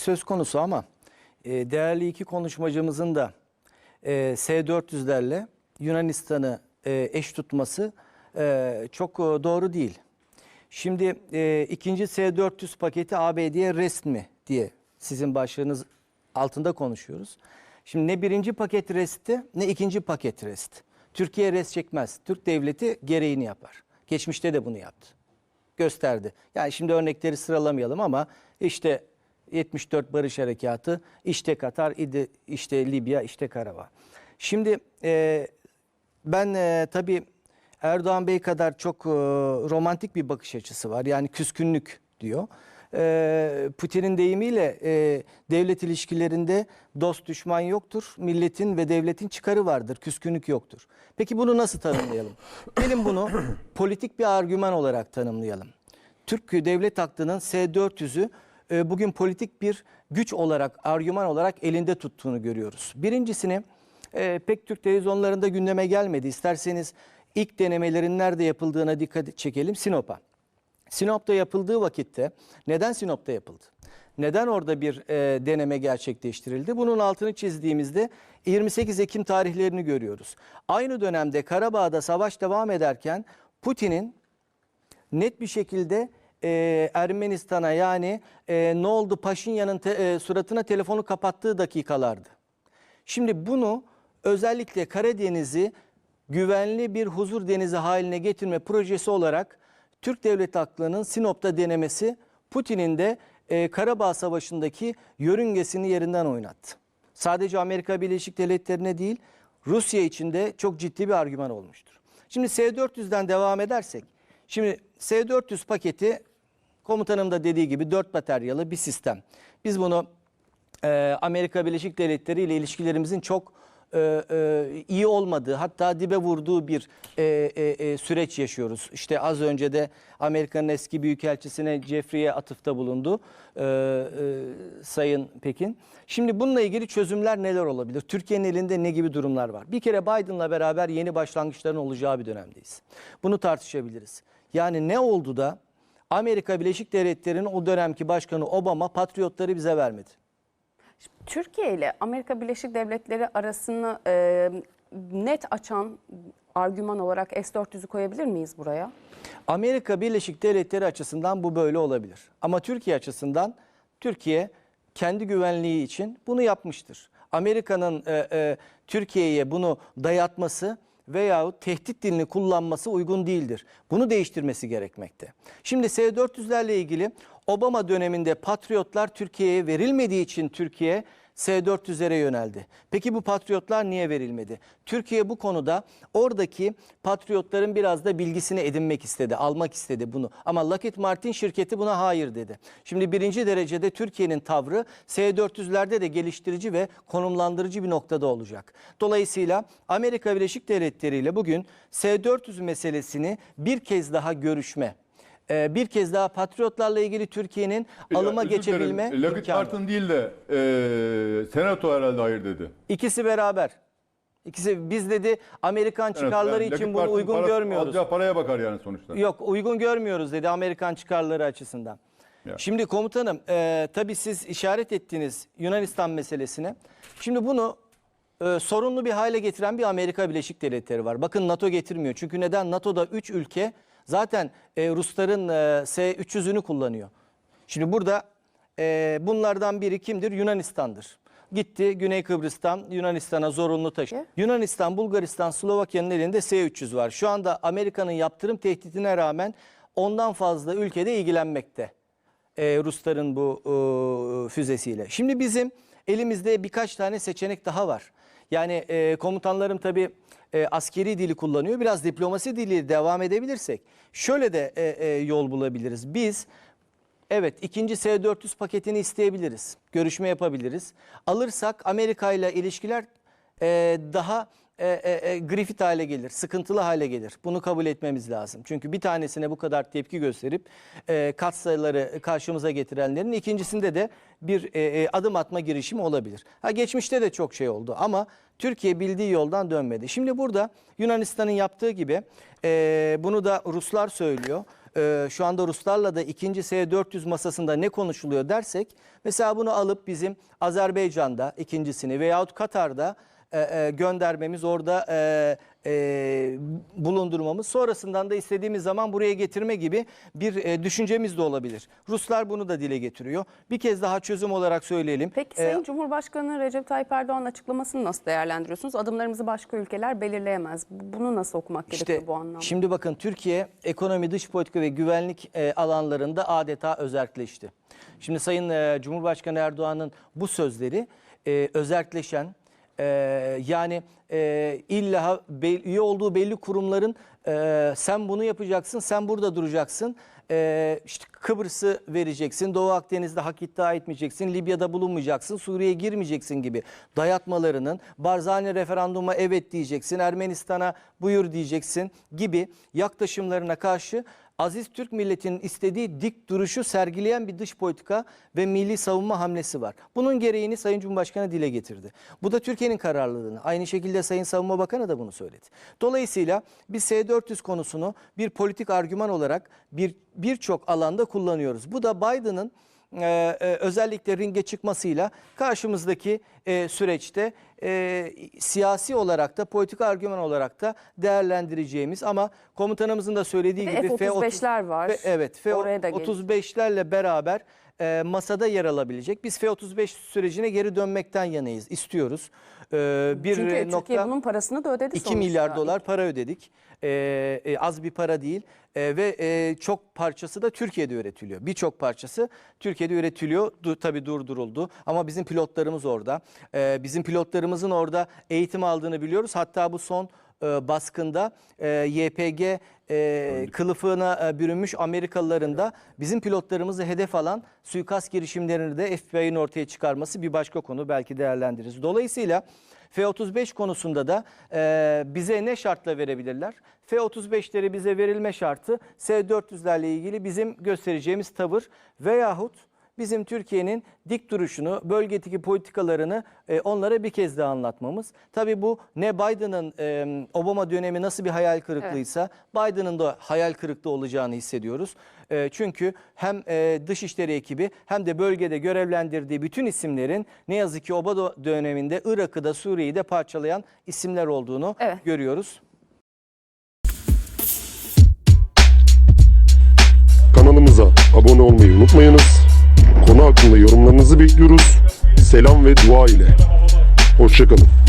söz konusu ama e, değerli iki konuşmacımızın da e, S-400'lerle Yunanistan'ı e, eş tutması e, çok e, doğru değil. Şimdi e, ikinci S-400 paketi ABD'ye rest mi diye sizin başlığınız altında konuşuyoruz. Şimdi ne birinci paket restti ne ikinci paket rest. Türkiye rest çekmez. Türk devleti gereğini yapar. Geçmişte de bunu yaptı gösterdi. Yani şimdi örnekleri sıralamayalım ama işte 74 Barış Harekatı, işte Katar, işte Libya, işte Karabağ. Şimdi e, ben e, tabii Erdoğan Bey kadar çok e, romantik bir bakış açısı var. Yani küskünlük diyor. E, Putin'in deyimiyle e, devlet ilişkilerinde dost düşman yoktur. Milletin ve devletin çıkarı vardır. Küskünlük yoktur. Peki bunu nasıl tanımlayalım? Gelin bunu politik bir argüman olarak tanımlayalım. Türk devlet aklının S-400'ü e, bugün politik bir güç olarak, argüman olarak elinde tuttuğunu görüyoruz. Birincisini e, pek Türk televizyonlarında gündeme gelmedi. İsterseniz ilk denemelerin nerede yapıldığına dikkat çekelim. Sinop'a. Sinop'ta yapıldığı vakitte neden Sinop'ta yapıldı? Neden orada bir e, deneme gerçekleştirildi? Bunun altını çizdiğimizde 28 Ekim tarihlerini görüyoruz. Aynı dönemde Karabağ'da savaş devam ederken Putin'in net bir şekilde e, Ermenistan'a yani e, ne oldu Paşinyan'ın te- e, suratına telefonu kapattığı dakikalardı. Şimdi bunu özellikle Karadeniz'i güvenli bir huzur denizi haline getirme projesi olarak Türk devlet aklının Sinop'ta denemesi Putin'in de e, Karabağ Savaşı'ndaki yörüngesini yerinden oynattı. Sadece Amerika Birleşik Devletleri'ne değil Rusya için de çok ciddi bir argüman olmuştur. Şimdi S-400'den devam edersek, şimdi S-400 paketi komutanım da dediği gibi 4 bataryalı bir sistem. Biz bunu e, Amerika Birleşik Devletleri ile ilişkilerimizin çok e, e, iyi olmadığı hatta dibe vurduğu bir e, e, e, süreç yaşıyoruz. İşte az önce de Amerika'nın eski büyükelçisine Jeffrey'e atıfta bulundu e, e, Sayın Pekin. Şimdi bununla ilgili çözümler neler olabilir? Türkiye'nin elinde ne gibi durumlar var? Bir kere Biden'la beraber yeni başlangıçların olacağı bir dönemdeyiz. Bunu tartışabiliriz. Yani ne oldu da Amerika Birleşik Devletleri'nin o dönemki başkanı Obama patriotları bize vermedi? Türkiye ile Amerika Birleşik Devletleri arasını e, net açan argüman olarak S-400'ü koyabilir miyiz buraya? Amerika Birleşik Devletleri açısından bu böyle olabilir. Ama Türkiye açısından Türkiye kendi güvenliği için bunu yapmıştır. Amerika'nın e, e, Türkiye'ye bunu dayatması veyahut tehdit dilini kullanması uygun değildir. Bunu değiştirmesi gerekmekte. Şimdi S-400'lerle ilgili Obama döneminde patriotlar Türkiye'ye verilmediği için Türkiye S-400'lere yöneldi. Peki bu patriotlar niye verilmedi? Türkiye bu konuda oradaki patriotların biraz da bilgisini edinmek istedi, almak istedi bunu. Ama Lockheed Martin şirketi buna hayır dedi. Şimdi birinci derecede Türkiye'nin tavrı S-400'lerde de geliştirici ve konumlandırıcı bir noktada olacak. Dolayısıyla Amerika Birleşik Devletleri ile bugün S-400 meselesini bir kez daha görüşme, e, bir kez daha patriotlarla ilgili Türkiye'nin alıma Özür geçebilme dilerim. Lockheed imkanı. Martin değil de e, Senato herhalde hayır dedi. İkisi beraber. İkisi biz dedi Amerikan çıkarları Yani için Lockheed bunu Martin uygun parası- görmüyoruz. Alacağı paraya bakar yani sonuçta. Yok uygun görmüyoruz dedi Amerikan çıkarları açısından. Ya. Şimdi komutanım e, tabii siz işaret ettiniz Yunanistan meselesine. Şimdi bunu e, sorunlu bir hale getiren bir Amerika Birleşik Devletleri var. Bakın NATO getirmiyor. Çünkü neden? NATO'da 3 ülke zaten e, Rusların e, S-300'ünü kullanıyor. Şimdi burada e, bunlardan biri kimdir? Yunanistan'dır. Gitti Güney Kıbrıs'tan Yunanistan'a zorunlu taşı. Yunanistan, Bulgaristan, Slovakya'nın elinde S-300 var. Şu anda Amerika'nın yaptırım tehditine rağmen ondan fazla ülkede ilgilenmekte. e, Rusların bu e, füzesiyle. Şimdi bizim elimizde birkaç tane seçenek daha var. Yani e, komutanlarım tabii e, askeri dili kullanıyor. Biraz diplomasi dili devam edebilirsek şöyle de e, e, yol bulabiliriz. Biz Evet ikinci S-400 paketini isteyebiliriz. Görüşme yapabiliriz. Alırsak Amerika ile ilişkiler e, daha e, e, e, grifit hale gelir, sıkıntılı hale gelir. Bunu kabul etmemiz lazım. Çünkü bir tanesine bu kadar tepki gösterip e, katsayıları karşımıza getirenlerin ikincisinde de bir e, e, adım atma girişimi olabilir. Ha geçmişte de çok şey oldu ama Türkiye bildiği yoldan dönmedi. Şimdi burada Yunanistan'ın yaptığı gibi e, bunu da Ruslar söylüyor. e, şu anda Ruslarla da ikinci S-400 masasında ne konuşuluyor dersek mesela bunu alıp bizim Azerbaycan'da ikincisini veyahut Katar'da e, e, göndermemiz orada e, e, bulundurmamız sonrasından da istediğimiz zaman buraya getirme gibi bir e, düşüncemiz de olabilir. Ruslar bunu da dile getiriyor. Bir kez daha çözüm olarak söyleyelim. Peki Sayın Cumhurbaşkanı Recep Tayyip Erdoğan'ın açıklamasını nasıl değerlendiriyorsunuz? Adımlarımızı başka ülkeler belirleyemez. Bunu nasıl okumak gerekiyor bu anlamda? Şimdi bakın Türkiye ekonomi, dış politika ve güvenlik e, alanlarında adeta özerkleşti. Şimdi Sayın e, Cumhurbaşkanı Erdoğan'ın bu sözleri e, özerkleşen e, yani e, illa be- üye olduğu belli kurumların e, sen bunu yapacaksın, sen burada duracaksın. E, işte Kıbrıs'ı vereceksin, Doğu Akdeniz'de hak iddia etmeyeceksin, Libya'da bulunmayacaksın, Suriye'ye girmeyeceksin gibi dayatmalarının, Barzani referanduma evet diyeceksin, Ermenistan'a buyur diyeceksin gibi yaklaşımlarına karşı Aziz Türk milletinin istediği dik duruşu sergileyen bir dış politika ve milli savunma hamlesi var. Bunun gereğini Sayın Cumhurbaşkanı dile getirdi. Bu da Türkiye'nin kararlılığını. Aynı şekilde Sayın Savunma Bakanı da bunu söyledi. Dolayısıyla biz S-400 konusunu bir politik argüman olarak bir birçok alanda kullanıyoruz. Bu da Biden'ın e, e, özellikle ringe çıkmasıyla karşımızdaki e, süreçte e, siyasi olarak da politik argüman olarak da değerlendireceğimiz ama komutanımızın da söylediği Ve gibi F-35'ler var. F- evet Oraya da gelin. F-35'lerle beraber e, masada yer alabilecek. Biz F-35 sürecine geri dönmekten yanayız, istiyoruz. E, bir Çünkü nokta, Türkiye bunun parasını da ödedi 2 sonuçta. milyar dolar para ödedik. Ee, e, az bir para değil Ee, ve e, çok parçası da Türkiye'de üretiliyor. Birçok parçası Türkiye'de üretiliyor. Du, tabii durduruldu ama bizim pilotlarımız orada. Ee, bizim pilotlarımızın orada eğitim aldığını biliyoruz. Hatta bu son e, baskında e, YPG e, kılıfına e, bürünmüş Amerikalıların da bizim pilotlarımızı hedef alan suikast girişimlerini de FBI'nin ortaya çıkarması bir başka konu belki değerlendiririz. Dolayısıyla F-35 konusunda da e, bize ne şartla verebilirler? F-35'leri bize verilme şartı S-400'lerle ilgili bizim göstereceğimiz tavır veyahut bizim Türkiye'nin dik duruşunu, bölgedeki politikalarını e, onlara bir kez daha anlatmamız. Tabii bu ne Biden'ın e, Obama dönemi nasıl bir hayal kırıklığıysa Biden'ın da hayal kırıklığı olacağını hissediyoruz. E, çünkü hem e, Dışişleri ekibi hem de bölgede görevlendirdiği bütün isimlerin ne yazık ki Obama döneminde Irak'ı da Suriye'yi de parçalayan isimler olduğunu Evet. görüyoruz. Kanalımıza abone olmayı unutmayınız. Konu hakkında yorumlarınızı bekliyoruz. Selam ve dua ile. Hoşçakalın.